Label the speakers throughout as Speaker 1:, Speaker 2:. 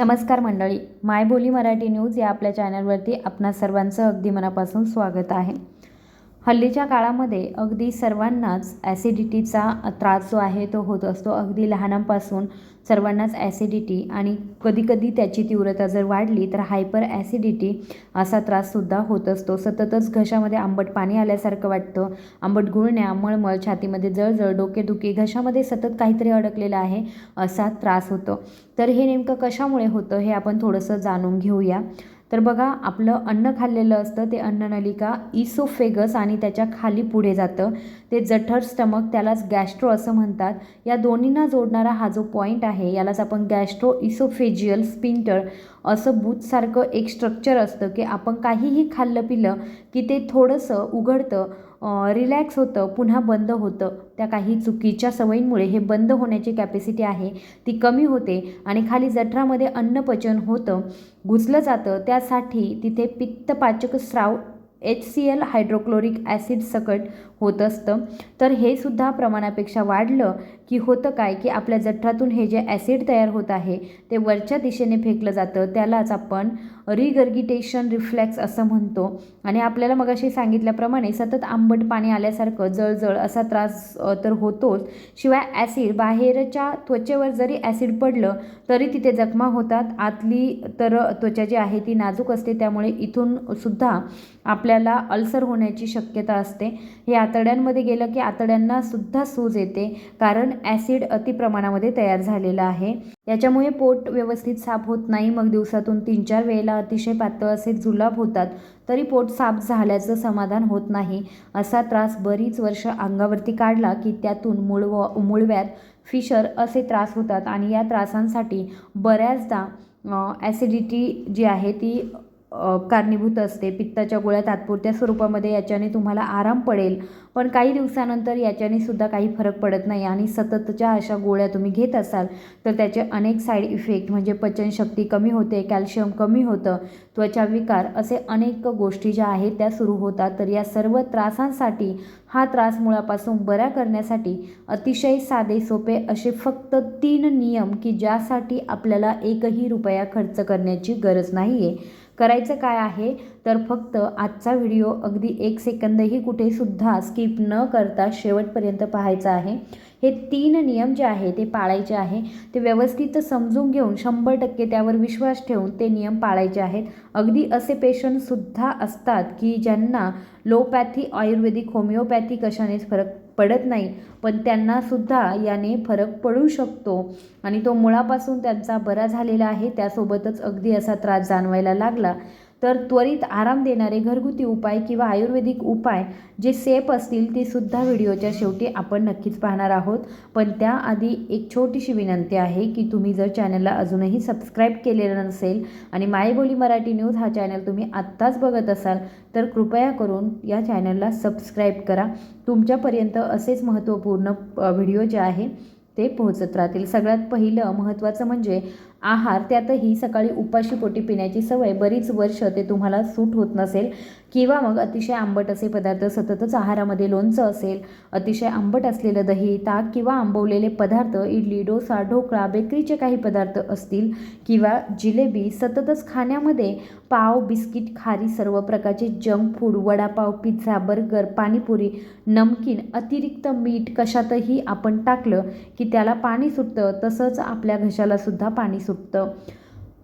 Speaker 1: नमस्कार मंडळी मायबोली मराठी न्यूज या आपल्या चॅनलवरती आपणा सर्वांचं अगदी मनापासून स्वागत आहे. हल्लीच्या काळामध्ये अगदी सर्वांनाच ॲसिडिटीचा त्रास जो आहे तो होत असतो. अगदी लहानांपासून सर्वांनाच ॲसिडिटी आणि कधीकधी त्याची तीव्रता जर वाढली तर हायपर ॲसिडिटी असा त्राससुद्धा होत असतो. सततच घशामध्ये आंबट पाणी आल्यासारखं वाटतं. आंबट गुळण्या मळमळ छातीमध्ये जळजळ डोकेदुखी घशामध्ये सतत काहीतरी अडकलेलं आहे असा त्रास होतो. तर हे नेमकं कशामुळे होतं हे आपण थोडंसं जाणून घेऊया. तर बघा आपलं अन्न खाल्लेलं असतं ते अन्ननलिका इसोफेगस आणि त्याच्याखाली पुढे जातं. ते जठर स्टमक त्यालाच गॅस्ट्रो असं म्हणतात. या दोन्हींना जोडणारा हा जो पॉईंट आहे यालाच आपण गॅस्ट्रो इसोफेजियल स्पिंटर असं बूथसारखं एक स्ट्रक्चर असतं की आपण काहीही खाल्लं पिलं की ते थोडंसं उघडतं रिलॅक्स होतं पुन्हा बंद होतं. त्या काही चुकीच्या सवयींमुळे हे बंद होण्याची कॅपॅसिटी आहे ती कमी होते आणि खाली जठरामध्ये अन्नपचन होतं घुसलं जातं. त्यासाठी तिथे पित्तपाचक स्राव H C L hydrochloric acid सकट होत असतं. तर हे सुद्धा प्रमाणापेक्षा वाढलं की होतं काय? की आपल्या जठरातून हे जे ॲसिड तयार होत आहे ते वरच्या दिशेने फेकलं जातं. त्यालाच आपण रिगर्गिटेशन रिफ्लेक्स असं म्हणतो. आणि आपल्याला मगाशी सांगितल्याप्रमाणे सतत आंबट पाणी आल्यासारखं जळजळ असा त्रास तर होतोच. शिवाय ॲसिड बाहेरच्या त्वचेवर जरी ॲसिड पडलं तरी तिथे जखमा होतात. आतली तर त्वचा जी आहे ती नाजूक असते. त्यामुळे इथून सुद्धा आपल्याला अल्सर होण्याची शक्यता असते. हे आतड्यांमध्ये गेलं की आतड्यांना सुद्धा सूज येते कारण ॲसिड अतिप्रमाणामध्ये तयार झालेलं आहे. याच्यामुळे पोट व्यवस्थित साफ होत नाही. मग दिवसातून तीन चार वेळेला अतिशय पातळ असे जुलाब होतात तरी पोट साफ झाल्याचं समाधान होत नाही. असा त्रास बरीच वर्ष अंगावरती काढला की त्यातून मुळव मुळव्यात फिशर असे त्रास होतात आणि या त्रासांसाठी बऱ्याचदा ॲसिडिटी जी आहे ती कारणीभूत असते. पित्ताच्या गोळ्या तात्पुरत्या स्वरूपामध्ये याच्याने तुम्हाला आराम पडेल. पण काही दिवसानंतर याच्याने सुद्धा काही फरक पडत नाही आणि सततच्या अशा गोळ्या तुम्ही घेत असाल तर त्याचे अनेक साईड इफेक्ट म्हणजे पचनशक्ती कमी होते कॅल्शियम कमी होतं त्वचा विकार असे अनेक गोष्टी ज्या आहेत त्या सुरू होतात. तर या सर्व त्रासांसाठी हा त्रास मुळापासून बरा करण्यासाठी अतिशय साधे सोपे असे फक्त तीन नियम की ज्यासाठी आपल्याला एकही रुपया खर्च करण्याची गरज नाही आहे करायचं काय आहे? तर फक्त आजचा व्हिडिओ अगदी एक सेकंदही कुठेसुद्धा स्किप न करता शेवटपर्यंत पाहायचा आहे. हे तीन नियम जे आहे ते पाळायचे आहे. ते व्यवस्थित समजून घेऊन शंभर टक्के त्यावर विश्वास ठेवून ते नियम पाळायचे आहेत. अगदी असे पेशंटसुद्धा असतात की ज्यांना लोपॅथी आयुर्वेदिक होमिओपॅथी कशानेच फरक पडत नाही पण त्यांनासुद्धा याने फरक पडू शकतो. आणि तो मुळापासून त्यांचा बरा झालेला आहे त्यासोबतच अगदी असा त्रास जाणवायला लागला. तर त्वरित आराम देणारे घरगुती उपाय किंवा आयुर्वेदिक उपाय जे सेफ असतील ते सुद्धा व्हिडिओच्या शेवटी आपण नक्कीच पाहणार आहोत. पण त्याआधी एक छोटीशी विनंती आहे की तुम्ही जर चॅनलला अजूनही सबस्क्राईब केलेलं नसेल आणि मायबोली मराठी न्यूज हा चॅनल तुम्ही आत्ताच बघत असाल तर कृपया करून या चॅनलला सबस्क्राईब करा. तुमच्यापर्यंत असेच महत्त्वपूर्ण व्हिडिओ जे आहे ते पोहोचत राहतील. सगळ्यात पहिलं महत्त्वाचं म्हणजे आहार त्यातही सकाळी उपाशी पोटी पिण्याची सवय बरीच वर्ष ते तुम्हाला सूट होत नसेल किंवा मग अतिशय आंबट असे पदार्थ सततच आहारामध्ये लोणचं असेल अतिशय आंबट असलेलं दही ताक किंवा आंबवलेले पदार्थ इडली डोसा ढोकळा बेकरीचे काही पदार्थ असतील किंवा जिलेबी सततच खाण्यामध्ये पाव बिस्किट खारी सर्व प्रकारचे junk food vada pav pizza burger panipuri namkeen अतिरिक्त मीठ कशातही आपण टाकलं की त्याला पाणी सुटतं तसंच आपल्या घशाला सुद्धा पाणी सुटतं.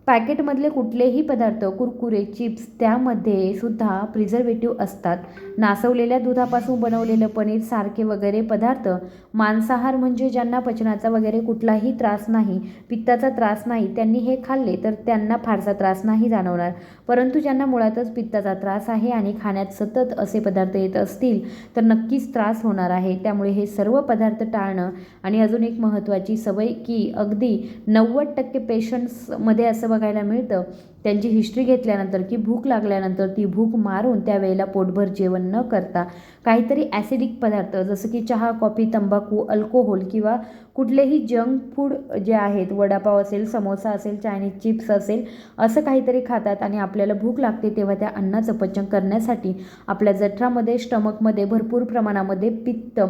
Speaker 1: पॅकेटमधले कुठलेही पदार्थ कुरकुरे चिप्स त्यामध्ये सुद्धा प्रिझर्वेटिव्ह असतात. नासवलेल्या दुधापासून बनवलेलं पनीर सारखे वगैरे पदार्थ मांसाहार म्हणजे ज्यांना पचनाचा वगैरे कुठलाही त्रास नाही पित्ताचा त्रास नाही त्यांनी हे खाल्ले तर त्यांना फारसा त्रास नाही जाणवणार. परंतु ज्यांना मुळातच पित्ताचा त्रास आहे आणि खाण्यात सतत असे पदार्थ येत असतील तर नक्कीच त्रास होणार आहे. त्यामुळे हे सर्व पदार्थ टाळणं आणि अजून एक महत्त्वाची सवय की अगदी नव्वद टक्के पेशंट्समध्ये असं बघायला मिळतं त्यांची हिस्ट्री घेतल्यानंतर की भूक लागल्यानंतर ती भूक मारून त्यावेळेला पोटभर जेवण न करता काहीतरी ॲसिडिक पदार्थ जसं की चहा कॉफी तंबाखू अल्कोहोल किंवा कुठलेही जंक फूड जे आहेत वडापाव असेल समोसा असेल चायनीज चिप्स असेल असं काहीतरी खातात आणि आपल्याला भूक लागते तेव्हा त्या अन्नाचं पचन करण्यासाठी आपल्या जठरामध्ये स्टमकमध्ये भरपूर प्रमाणामध्ये पित्त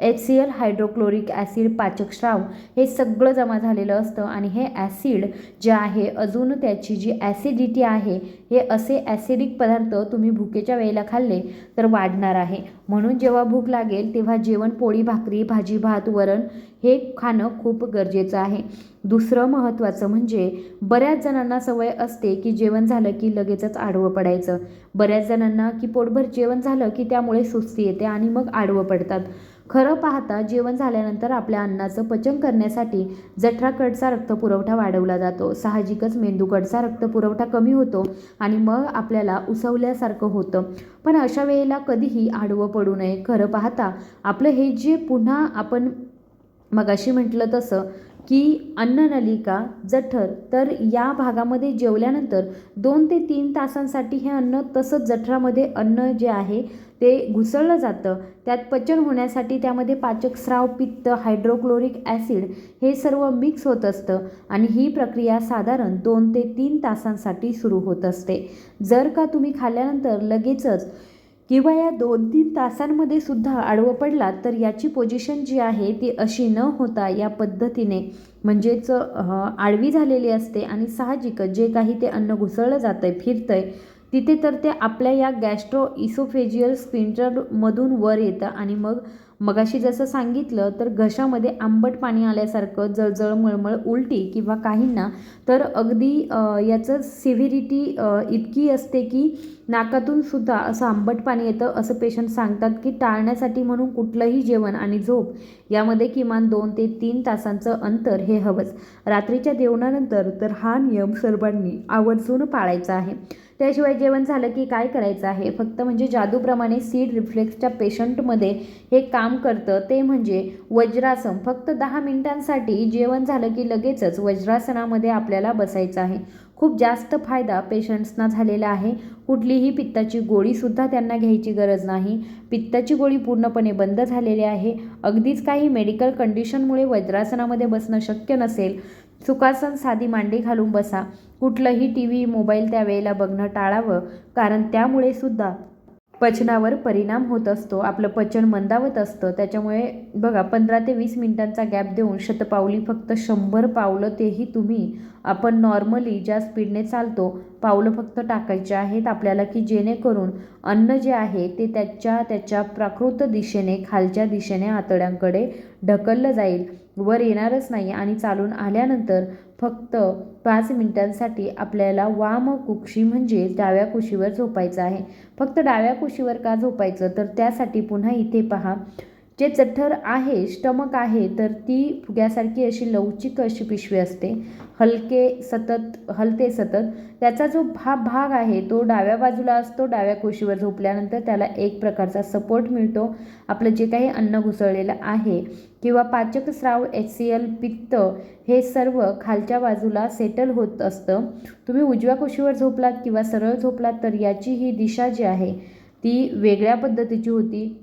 Speaker 1: H C L hydrochloric acid पाचकस्राव हे सगळं जमा झालेलं असतं आणि हे ॲसिड जे आहे अजून त्याची जी ॲसिडिटी आहे हे असे ॲसिडिक पदार्थ तुम्ही भुकेच्या वेळेला खाल्ले तर वाढणार आहे. म्हणून जेव्हा भूक लागेल तेव्हा जेवण पोळी भाकरी भाजी भात वरण हे खाणं खूप गरजेचं आहे. दुसरं महत्त्वाचं म्हणजे बऱ्याच जणांना सवय असते की जेवण झालं की लगेचच आडवं पडायचं. बऱ्याच जणांना की पोटभर जेवण झालं की त्यामुळे सुस्ती येते आणि मग आडवं पडतात. खरं पाहता जेवण झाल्यानंतर आपल्या अन्नाचं पचन करण्यासाठी जठराकडचा रक्तपुरवठा वाढवला जातो. साहजिकच मेंदूकडचा रक्तपुरवठा कमी होतो आणि मग आपल्याला उसवल्यासारखं होतं. पण अशा वेळेला कधीही आडवं पडू नये. खरं पाहता आपलं हे जे पुन्हा आपण मगाशी म्हटलं तसं की अन्ननलिका जठर तर या भागामध्ये जेवल्यानंतर दोन ते तीन तासांसाठी हे अन्न तसंच जठरामध्ये अन्न जे आहे ते घुसळलं जातं. त्यात पचन होण्यासाठी त्यामध्ये पाचक स्राव पित्त हायड्रोक्लोरिक ॲसिड हे सर्व मिक्स होत असतं आणि ही प्रक्रिया साधारण दोन ते तीन तासांसाठी सुरू होत असते. जर का तुम्ही खाल्ल्यानंतर लगेचच किंवा या दोन तीन तासांमध्ये सुद्धा आडवं पडलात तर याची पोझिशन जी आहे ती अशी न होता या पद्धतीने म्हणजेच आडवी झालेली असते आणि साहजिकच जे काही ते अन्न घुसळलं जातं आहे फिरतं आहे तिथे तर ते आपल्या या गॅस्ट्रो इसोफेजियल स्पिंटरमधून वर येतं आणि मग मगाशी जसं सांगितलं तर घशामध्ये आंबट पाणी आल्यासारखं जळजळ मळमळ उलटी किंवा काहींना तर अगदी याचं सिव्हिरिटी इतकी असते की नाकातून सुद्धा असं आंबट पाणी येतं असं पेशंट सांगतात की टाळण्यासाठी म्हणून कुठलंही जेवण आणि झोप यामध्ये किमान दोन ते तीन तासांचं अंतर हे हवंच. रात्रीच्या जेवणानंतर तर हा नियम सर्वांनी आवर्जून पाळायचा आहे. त्याशिवाय जेवण झालं की काय करायचं आहे? फक्त म्हणजे जादूप्रमाणे सीड रिफ्लेक्सच्या पेशंटमध्ये हे काम करतं ते म्हणजे वज्रासन. फक्त दहा मिनिटांसाठी जेवण झालं की लगेचच वज्रासनामध्ये आपल्याला बसायचं आहे. खूप जास्त फायदा पेशंट्सना झालेला आहे. कुठलीही पित्ताची गोळीसुद्धा त्यांना घ्यायची गरज नाही. पित्ताची गोळी पूर्णपणे बंद झालेली आहे. अगदीच काही मेडिकल कंडिशनमुळे वज्रासनामध्ये बसणं शक्य नसेल. सुखासन साधी मांडी घालून बसा. कुठलंही टी व्ही मोबाईल त्यावेळेला बघणं टाळावं कारण त्यामुळे सुद्धा पचनावर परिणाम होत असतो. आपलं पचन मंदावत असतं. त्याच्यामुळे बघा पंधरा ते वीस मिनिटांचा गॅप देऊन शतपावली फक्त शंभर पावलं तेही तुम्ही आपण नॉर्मली ज्या स्पीडने चालतो पावलं फक्त टाकायचे आहेत आपल्याला की जेणेकरून अन्न जे आहे ते त्याच्या त्याच्या प्राकृत दिशेने खालच्या दिशेने आतड्यांकडे ढकललं जाईल. वर येणारच नाही आणि चालून आल्यानंतर फक्त पाच मिनिटांसाठी आपल्याला वाम कुक्षी म्हणजे डाव्या कुशीवर झोपायचं आहे. फक्त डाव्या कुशीवर का झोपायचं? तर त्यासाठी पुन्हा इथे पहा. जे जठर आहे स्टमक आहे तर ती फुग्यासारखी अशी लवचिक अशी पिशवी असते. हलके सतत हलते सतत. त्याचा जो भा भाग आहे तो डाव्या बाजूला असतो डाव्या कोशीवर झोपल्यानंतर त्याला एक प्रकारचा सपोर्ट मिळतो. आपलं जे काही अन्न घुसळलेलं आहे किंवा पाचक स्राव एच सी एल पित्त हे सर्व खालच्या बाजूला सेटल होत असतं. तुम्ही उजव्या कोशीवर झोपलात किंवा सरळ झोपलात तर याची ही दिशा जी आहे ती वेगळ्या पद्धतीची होती.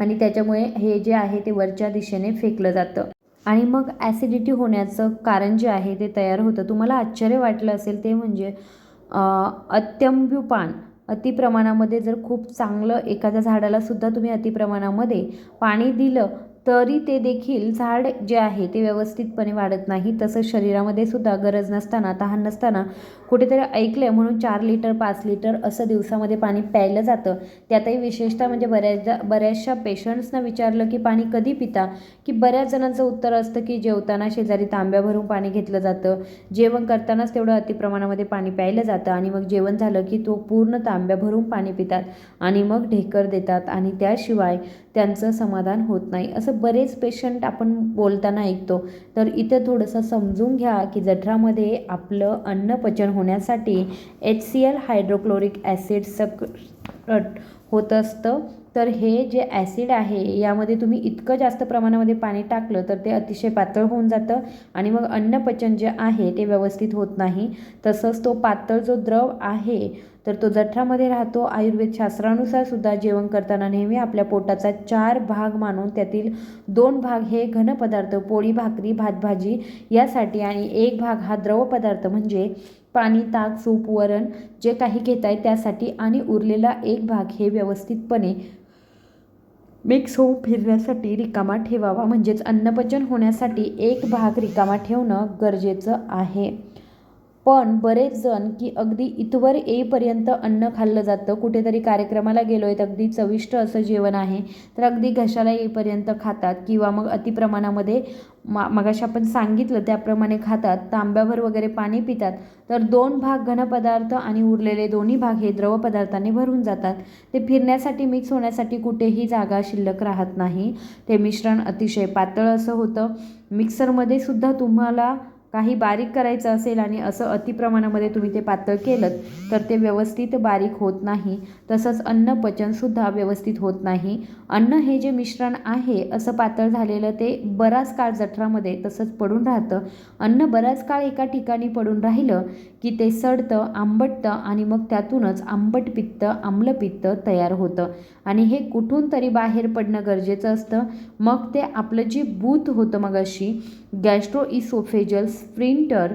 Speaker 1: आणि त्याच्यामुळे हे जे आहे ते वरच्या दिशेने फेकलं जातं. आणि मग ॲसिडिटी होण्याचं कारण जे आहे ते तयार होतं. तुम्हाला आश्चर्य वाटलं असेल ते म्हणजे अत्यंब्युपान अतिप्रमाणामध्ये जर खूप चांगलं एखाद्या झाडालासुद्धा तुम्ही अतिप्रमाणामध्ये पाणी दिलं तरी ते देखील झाड जे आहे ते व्यवस्थितपणे वाढत नाही. तसं शरीरामध्ये सुद्धा गरज नसताना तहान नसताना कुठेतरी ऐकलं म्हणून चार लिटर पाच लिटर असं दिवसामध्ये पाणी प्यायलं जातं. त्यातही विशेषतः म्हणजे बऱ्याचदा बऱ्याचशा पेशंट्सना विचारलं की पाणी कधी पिता? की बऱ्याच जणांचं उत्तर असतं की जेवताना शेजारी तांब्या भरून पाणी घेतलं जातं. जेवण करतानाच तेवढं अतिप्रमाणामध्ये पाणी प्यायलं जातं आणि मग जेवण झालं की तो पूर्ण तांब्या भरून पाणी पितात आणि मग ढेकर देतात आणि त्याशिवाय त्यांचं समाधान होत नाही. असं बरेच पेशंट आपण बोलताना ऐकतो. तर इथं थोडंसं समजून घ्या की जठरामध्ये आपलं अन्न पचन होण्यासाठी H C L hydrochloric acid सक होत असतं. तर हे जे ॲसिड आहे यामध्ये तुम्ही इतकं जास्त प्रमाणामध्ये पाणी टाकलं तर ते अतिशय पातळ होऊन जातं आणि मग अन्नपचन जे आहे ते व्यवस्थित होत नाही. तसंच तो पातळ जो द्रव आहे तर तो जठरामध्ये राहतो. आयुर्वेद शास्त्रानुसार सुद्धा जेवण करताना नेहमी आपल्या पोटाचा चार भाग मानून त्यातील दोन भाग हे घन पदार्थ पोळी भाकरी भात भाजी यासाठी आणि एक भाग हा द्रव पदार्थ म्हणजे पाणी ताक सूप वरण जे काही घेत आहे त्यासाठी आणि उरलेला एक भाग हे व्यवस्थितपणे मिक्स होऊन फिरण्यासाठी रिकामा ठेवावा म्हणजेच अन्नपचन होण्यासाठी एक भाग रिकामा ठेवणं गरजेचं आहे. पण बरेच जण की अगदी इथवर येईपर्यंत अन्न खाल्लं जातं. कुठेतरी कार्यक्रमाला गेलो आहेत अगदी चविष्ट असं जेवण आहे. तर अगदी घशाला येईपर्यंत खातात किंवा मग अतिप्रमाणामध्ये मा मगाशी आपण सांगितलं त्याप्रमाणे खातात. तांब्याभर वगैरे पाणी पितात. तर दोन भाग घनपदार्थ आणि उरलेले दोन्ही भाग हे द्रव पदार्थाने भरून जातात. ते फिरण्यासाठी मिक्स होण्यासाठी कुठेही जागा शिल्लक राहत नाही. ते मिश्रण अतिशय पातळ असं होतं. मिक्सरमध्ये सुद्धा तुम्हाला काही बारीक करायचं असेल आणि असं अतिप्रमाणामध्ये तुम्ही ते पातळ केलं तर ते व्यवस्थित बारीक होत नाही. तसंच अन्न पचनसुद्धा व्यवस्थित होत नाही. अन्न हे जे मिश्रण आहे असं पातळ झालेलं ते बराच काळ जठरामध्ये तसंच पडून राहतं. अन्न बराच काळ एका ठिकाणी पडून राहिलं की ते सडतं आंबटतं आणि मग त्यातूनच आंबट पित्त आम्लपित्त तयार होतं. आणि हे कुठून तरी बाहेर पडणं गरजेचं असतं. मग ते आपलं जे बूथ होतं मग अशी गॅस्ट्रो इसोफेजल स्प्रिंटर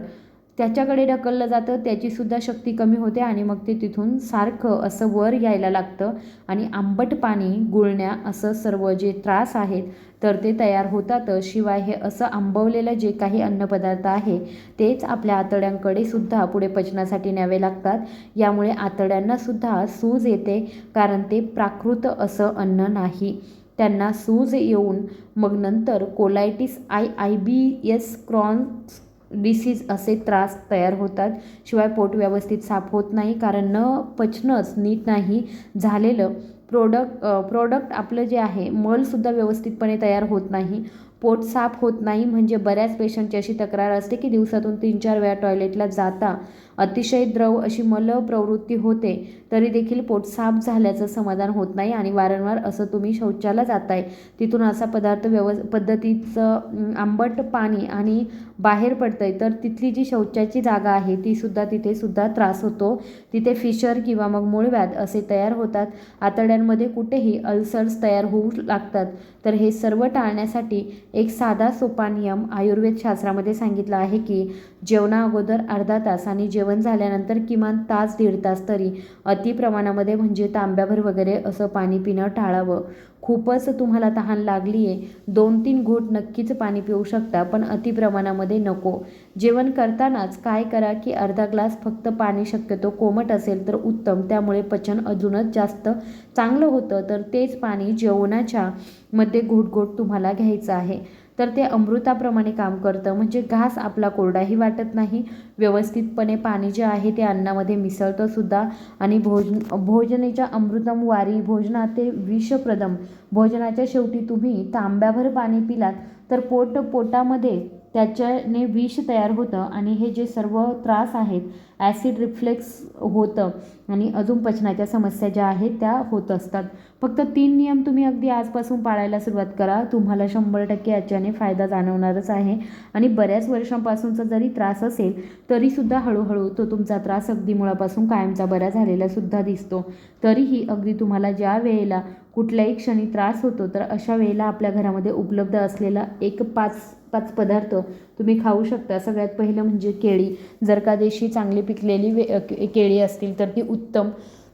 Speaker 1: त्याच्याकडे ढकललं जातं त्याचीसुद्धा शक्ती कमी होते आणि मग ते तिथून सारखं असं वर यायला लागतं आणि आंबट पाणी गुळण्या असं सर्व जे त्रास आहेत तर ते तयार होतातच. शिवाय हे असं आंबवलेलं जे काही अन्नपदार्थ आहे तेच आपल्या आतड्यांकडे सुद्धा पुढे पचनासाठी न्यावे लागतात. यामुळे आतड्यांनासुद्धा सूज येते कारण ते प्राकृत असं अन्न नाही. त्यांना सूज येऊन मग नंतर colitis I I B S Crohn's disease असे त्रास तयार होतात. शिवाय पोट व्यवस्थित साफ होत नाही कारण न पचनच नीट नाही झालेलं. प्रोडक्ट प्रोडक्ट आपलं जे आहे मलसुद्धा व्यवस्थितपणे तयार होत नाही. पोट साफ होत नाही म्हणजे बऱ्याच पेशंटची अशी तक्रार असते की दिवसातून तीन चार वेळा टॉयलेटला जाता. अतिशय द्रव अशी मल प्रवृत्ती होते तरी देखील पोट साफ झाल्याचं समाधान होत नाही आणि वारंवार असं तुम्ही शौचाला जाताय. तिथून असा पदार्थ व्यव पद्धतीचं आंबट पाणी आणि बाहेर पडतंय तर तिथली जी शौचाची जागा आहे ती सुद्धा तिथे सुद्धा त्रास होतो. तिथे फिशर किंवा मग मूळव्याध असे तयार होतात. आतड्यांमध्ये कुठेही अल्सर्स तयार होऊ लागतात. तर हे सर्व टाळण्यासाठी एक साधा सोपा नियम आयुर्वेद शास्त्रामध्ये सांगितला आहे की जेवणा अगोदर अर्धा तास आणि जेवण झाल्यानंतर किमान तास दीड तास तरी अतिप्रमाणामध्ये म्हणजे तांब्याभर वगैरे असं पाणी पिणं टाळावं. खूपच तुम्हाला तहान लागली आहे दोन तीन घोट नक्कीच पाणी पिऊ शकता पण अतिप्रमाणामध्ये नको. जेवण करतानाच काय करा की अर्धा ग्लास फक्त पाणी शक्यतो कोमट असेल तर उत्तम. त्यामुळे पचन अजूनच जास्त चांगलं होतं. तर तेच पाणी जेवणाच्या मध्ये घोट तुम्हाला घ्यायचं आहे. तर ते अमृताप्रमाणे काम करतं. म्हणजे घास आपला कोरडाही वाटत नाही. व्यवस्थितपणे पाणी जे आहे ते अन्नामध्ये मिसळतं सुद्धा. आणि भोजन भोजनेच्या अमृतम वारी भोजनाते विषप्रदम भोजनाच्या शेवटी तुम्ही तांब्याभर पाणी पिलात तर पोट पोटामध्ये त्याच्याने विष तयार होतं आणि हे जे सर्व त्रास आहेत ॲसिड रिफ्लेक्स होतं आणि अजून पचनाच्या समस्या ज्या आहेत त्या होत असतात. फक्त तीन नियम तुम्ही अगदी आजपासून पाळायला सुरुवात करा. तुम्हाला शंभर टक्के याच्याने फायदा जाणवणारच आहे आणि बऱ्याच वर्षांपासूनचा जरी त्रास असेल तरीसुद्धा हळूहळू तो तुमचा त्रास अगदी मुळापासून कायमचा बरा झालेला सुद्धा दिसतो. तरीही अगदी तुम्हाला ज्या वेळेला कुठल्याही क्षणी त्रास होतो तर अशा वेळेला आपल्या घरामध्ये उपलब्ध असलेला एक पाच पाच पदार्थ तुम्ही खाऊ शकता. सगळ्यात पहिलं म्हणजे केळी. जर का देशी चांगली पिकलेली वे केळी असतील तर ती उत्तम.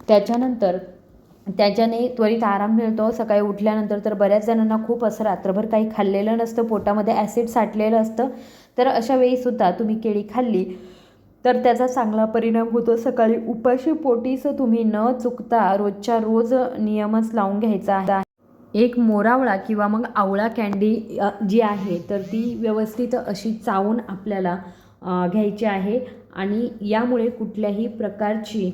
Speaker 1: त्याच्यानंतर त्याच्याने त्वरित आराम मिळतो. सकाळी उठल्यानंतर तर बऱ्याच जणांना खूप असं रात्रभर काही खाल्लेलं नसतं पोटामध्ये ॲसिड साठलेलं असतं. तर अशा वेळीसुद्धा तुम्ही केळी खाल्ली तर त्याचा चांगला परिणाम होतो. सकाळी उपाशी पोटीचं तुम्ही न चुकता रोजच्या रोज नियमच लावून घ्यायचा आहे. एक मोरावळा किंवा मग आवळा कँडी जी आहे तर ती व्यवस्थित अशी चावून आपल्याला घ्यायची आहे. आणि यामुळे कुठल्याही प्रकारची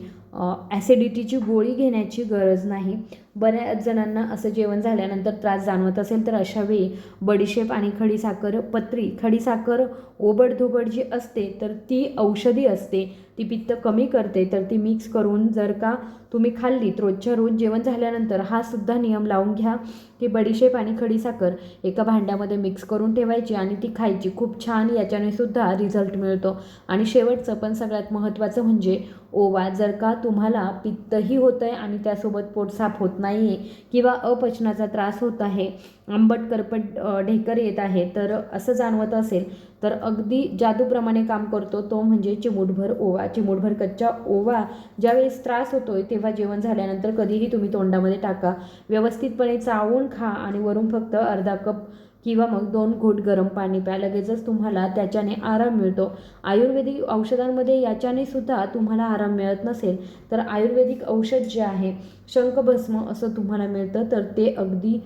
Speaker 1: ॲसिडिटीची गोळी घेण्याची गरज नाही. बऱ्याच जणांना असं जेवण झाल्यानंतर त्रास जाणवत असेल तर अशावेळी बडीशेप आणि खडीसाखर पत्री खडीसाखर ओबडधोबड जी असते तर ती औषधी असते. ती पित्त कमी करते तर ती मिक्स करून जर का तुम्ही खाल्लीत रोजच्या रोज जेवण झाल्यानंतर हा सुद्धा नियम लावून घ्या की बडीशेप आणि खडीसाखर एका भांड्यामध्ये मिक्स करून ठेवायची आणि ती खायची. खूप छान याच्याने सुद्धा रिझल्ट मिळतो. आणि शेवटचं पण सगळ्यात महत्त्वाचं म्हणजे ओवा जर का तुम्हाला पित्तही होतं आहे आणि त्यासोबत पोट साफ होत नाही आहे किंवा अपचनाचा त्रास होत आहे आंबट करपट ढेकर येत आहे तर असं जाणवत असेल तर अगदी जादूप्रमाणे काम करतो तो म्हणजे चिमूटभर ओवा. चिमूटभर कच्चा ओवा ज्यावेळेस त्रास होतोय तेव्हा जेवण झाल्यानंतर कधीही तुम्ही तोंडामध्ये टाका. व्यवस्थितपणे चावून खा आणि वरून फक्त अर्धा कप किंवा मग दोन घोट गरम पाणी प्या. लगेचच तुम्हाला त्याच्याने आराम मिळतो. आयुर्वेदिक औषधांमध्ये याच्याने सुद्धा तुम्हाला आराम मिळत नसेल तर आयुर्वेदिक औषध जे आहे शंखभस्म असं तुम्हाला मिळतं. तर ते अगदी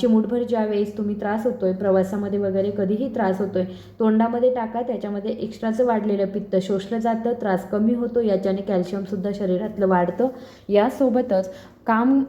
Speaker 1: चिमूटभर ज्या वेळेस तुम्ही त्रास होतो आहे प्रवासामध्ये वगैरे कधीही त्रास होतो आहे तोंडामध्ये टाका त्याच्यामध्ये एक्स्ट्राचं वाढलेलं पित्त शोषलं जातं त्रास कमी होतो याच्याने कॅल्शियमसुद्धा शरीरातलं वाढतं. यासोबतच काम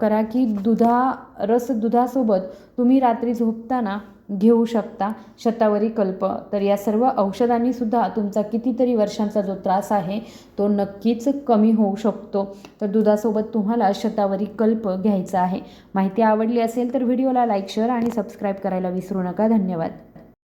Speaker 1: करा की दुधा रस दुधासोबत तुम्ही रात्री झोपताना घेऊ शकता शतावरी कल्प. तर या सर्व औषधांनीसुद्धा तुमचा कितीतरी वर्षांचा जो त्रास आहे तो नक्कीच कमी होऊ शकतो. तर दुधासोबत तुम्हाला शतावरी कल्प घ्यायचा आहे. माहिती आवडली असेल तर व्हिडिओला लाईक शेअर आणि सबस्क्राईब करायला विसरू नका. धन्यवाद.